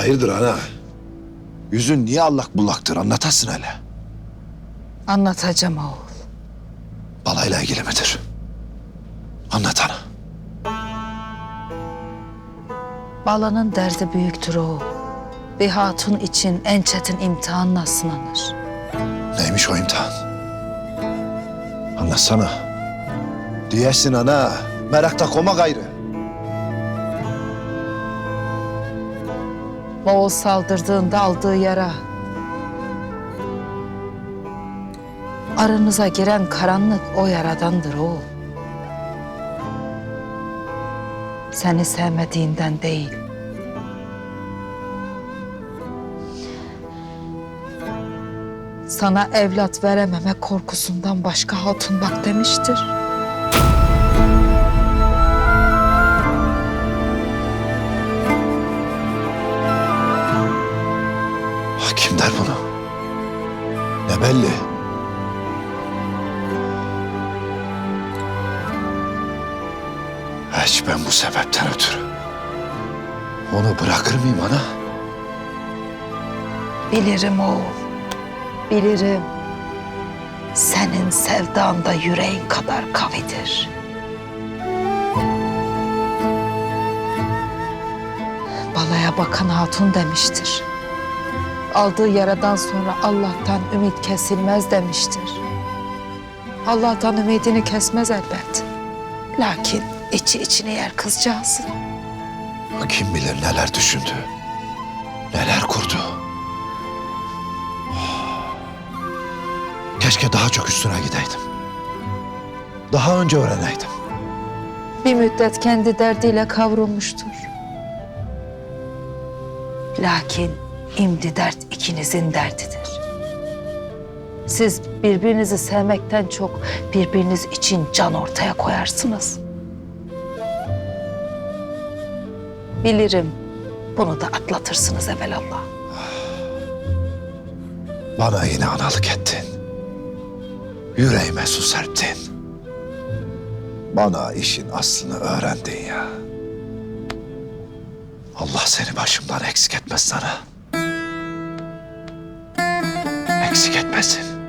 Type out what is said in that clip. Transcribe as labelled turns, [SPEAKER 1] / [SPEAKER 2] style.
[SPEAKER 1] Hayırdır ana? Yüzün niye allak bullaktır anlatasın hele.
[SPEAKER 2] Anlatacağım oğul.
[SPEAKER 1] Balayla ilgili midir? Anlat ana.
[SPEAKER 2] Balanın derdi büyüktür oğul. Bir hatun için en çetin imtihanla sınanır.
[SPEAKER 1] Neymiş o imtihan? Anlatsana. Diyesin ana. Merakta koma gayrı.
[SPEAKER 2] Moğol saldırdığında aldığı yara. Aranıza giren karanlık o yaradandır oğul. Seni sevmediğinden değil. Sana evlat verememe korkusundan başka hatun bak demiştir.
[SPEAKER 1] Ha, Kim der bunu? Ne belli? Hiç ben bu sebepten ötürü. Onu bırakır mıyım ana?
[SPEAKER 2] Bilirim oğul, bilirim. Senin sevdan da yüreğin kadar kavidir. Balaya bakan hatun demiştir. Aldığı yaradan sonra Allah'tan ümit kesilmez demiştir. Allah'tan ümidini kesmez elbet. Lakin içi içini yer kızcağızın.
[SPEAKER 1] Kim bilir neler düşündü. Neler kurdu. Keşke daha çok üstüne gideydim. Daha önce öğreneydim.
[SPEAKER 2] bir müddet kendi derdiyle kavrulmuştur. Lakin imdi dert ikinizin derdidir. Siz birbirinizi sevmekten çok birbiriniz için can ortaya koyarsınız. Bilirim bunu da atlatırsınız evelallah.
[SPEAKER 1] Bana yine analık ettin. Yüreğime su serptin. Bana işin aslını öğrendin ya. Allah seni başımdan eksik etmez sana. Eksik etmesin.